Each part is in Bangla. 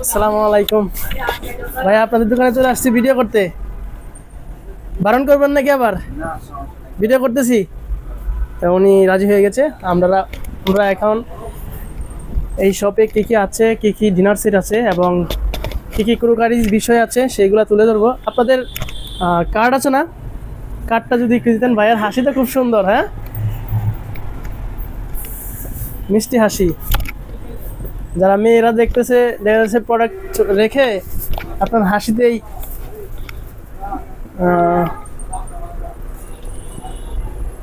আসসালামু আলাইকুম। ভাই আপনাদের দোকানে চলে আসছি ভিডিও করতে। বারণ করবেন নাকি আবার? ভিডিও করতেছি। তা উনি রাজি হয়ে গেছে। আমরা আমরা এখন এই শপে কী কী আছে, কি কি ডিনার সেট আছে এবং কী কী ক্রোকারিজ বিষয় আছে সেইগুলো তুলে ধরবো। আপনাদের কার্ড আছে না? কার্ডটা যদি একটু দিতেন, ভাইয়ের হাসিটা খুব সুন্দর হ্যাঁ? মিষ্টি হাসি। যারা মেয়েরা দেখতেছে, দেখা প্রোডাক্ট রেখে আপনার হাসিতেই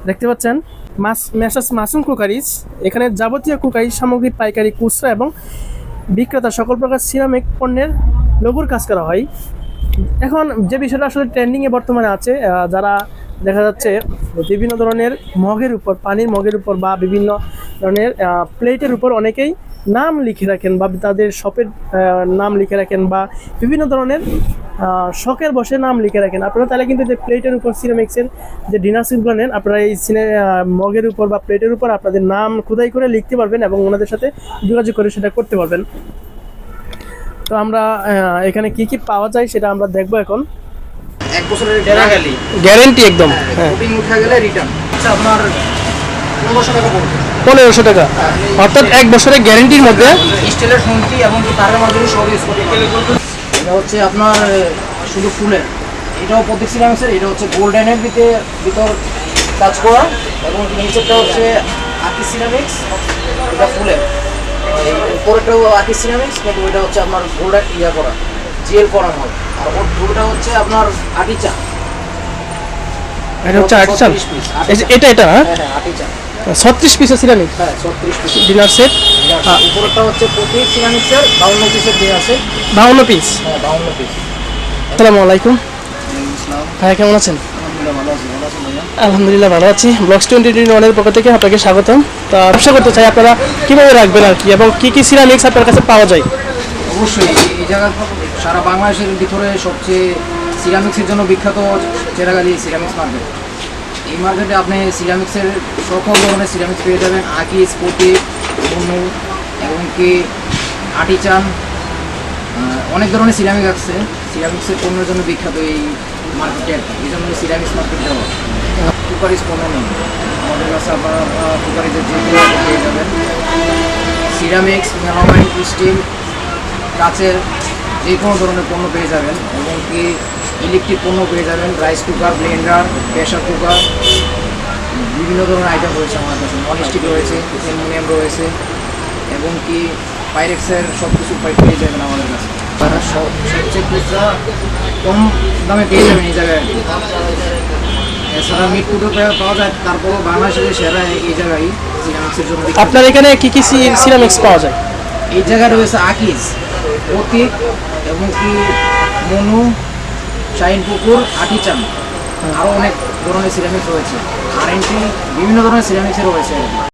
দেখতে পাচ্ছেন, মাস মেসাস মাসুম কুকারিজ, এখানে যাবতীয় কুকারিজ, সামগ্রী, পাইকারি, খুচরা এবং বিক্রেতা সকল প্রকার সিরামিক পণ্যের লঘুর কাজ করা হয়। এখন যে বিষয়টা আসলে ট্রেন্ডিংয়ে বর্তমানে আছে যারা দেখা যাচ্ছে বিভিন্ন ধরনের মগের উপর, পানির মগের উপর বা বিভিন্ন ধরনের প্লেটের উপর অনেকেই নাম লিখে রাখেন বা তাদের শপের নাম লিখে রাখেন বা বিভিন্ন ধরনের শখের বসে নাম লিখে রাখেন। আপনারা তাহলে কিন্তু যে প্লেটের উপর সিনেমিক্সের যে ডিনার সেটগুলো নেন আপনারা এই সিনে মগের উপর বা প্লেটের উপর আপনাদের নাম খোদাই করে লিখতে পারবেন এবং ওনাদের সাথে যোগাযোগ করে সেটা করতে পারবেন। তো আমরা এখানে কি কি পাওয়া যায় সেটা আমরা দেখব এখন। এক বছরের গ্যারেন্টি একদম হ্যাঁ বুকিং উঠে গেলে রিটার্ন আচ্ছা আপনার পনেরোশো টাকা অর্থাৎ এক বছরের গ্যারেন্টির মধ্যে স্টিলের শুনকি এবং তারের মাধ্যমে সব ইউজ করতে এটা হচ্ছে আপনার শুধু ফুলের। এটাও প্রত্যেক সিরামিক্সের এটা হচ্ছে গোল্ডেনের ভিতরে ভিতর কাজ করা। এবং নিচেরটা হচ্ছে আকি সিরামিক্স এটা ফুলের। উপরেটাও আকি সিরামিক্স কিন্তু ওইটা হচ্ছে আপনার গোল্ডেন ইয়া করা জিএল করা হয়। আর ওর দুটা হচ্ছে আপনার আটি চা এটা হচ্ছে আট চাল 36 piece, এই যে এটা এটা হ্যাঁ হ্যাঁ আটি চা ছত্রিশ পিসের সিরামিক হ্যাঁ ছত্রিশ পিস। ডিনার সেট উপরটা হচ্ছে প্রতি সিরামিক্সের বাউন্ন পিসের দিয়ে আছে। বাউন্ন পিস? হ্যাঁ বাউন্ন পিস। আসসালামু আলাইকুম। ভাইয়া কেমন আছেন? আলহামদুলিল্লাহ ভালো আছি। ব্লগস টোয়েন্টি টোয়েন্টি ওয়ানের পক্ষ থেকে আপনাকে স্বাগতম। তা ব্যবসা করতে চাই আপনারা কীভাবে রাখবেন আর কি এবং কী কী সিরামিক্স আপনার কাছে পাওয়া যায়? অবশ্যই এই জায়গা সারা বাংলাদেশের ভিতরে সবচেয়ে সিরামিক্সের জন্য বিখ্যাত চেরাগালি সিরামিক্স মার্কেট। এই মার্কেটে আপনি সিরামিক্সের সকল ধরনের সিরামিক্স পেয়ে যাবেন। আঁকি স্পতি বনু, এবং কি আটিচান অনেক ধরনের সিরামিক আছে। সিরামিক্সের পণ্যের জন্য বিখ্যাত এই মার্কেটে আর কি। এই জন্য সিরামিক্স মার্কেট দেওয়া কুকারিজ পণ্য নেই আমাদের কাছে আপনারা কুকারিজের যে পেয়ে যাবেন। সিরামিক্স মেলামাইন স্টিল, কাচের যে কোনো ধরনের পণ্য পেয়ে যাবেন এবং কি ইলেকট্রিক পণ্য পেয়ে যাবেন rice cooker blender pressure cooker বিভিন্ন ধরনের আইটেম রয়েছে আমার কাছে। নন স্টিক রয়েছে অ্যালুমিনিয়াম রয়েছে এবং কি পাইরেক্সের সব কিছু পাই পেয়ে যাবেন আমাদের কাছে। তারা সব সবচেয়ে খুচরা কম দামে পেয়ে যাবেন এই জায়গায়। এছাড়া মিট ফুডও পাওয়া যায় তারপরও বাংলাদেশের সেরা এই জায়গায় সিরামিক্সের জন্য আপনার এখানে কী কী সিরামিক্স পাওয়া যায়? এই জায়গায় রয়েছে আকিজ। অতীত এবং কি মনু চাইন পুকুর আটিচান আরও অনেক ধরনের সিরামিক্স রয়েছে আর বিভিন্ন ধরনের সিরামিক্সের রয়েছে।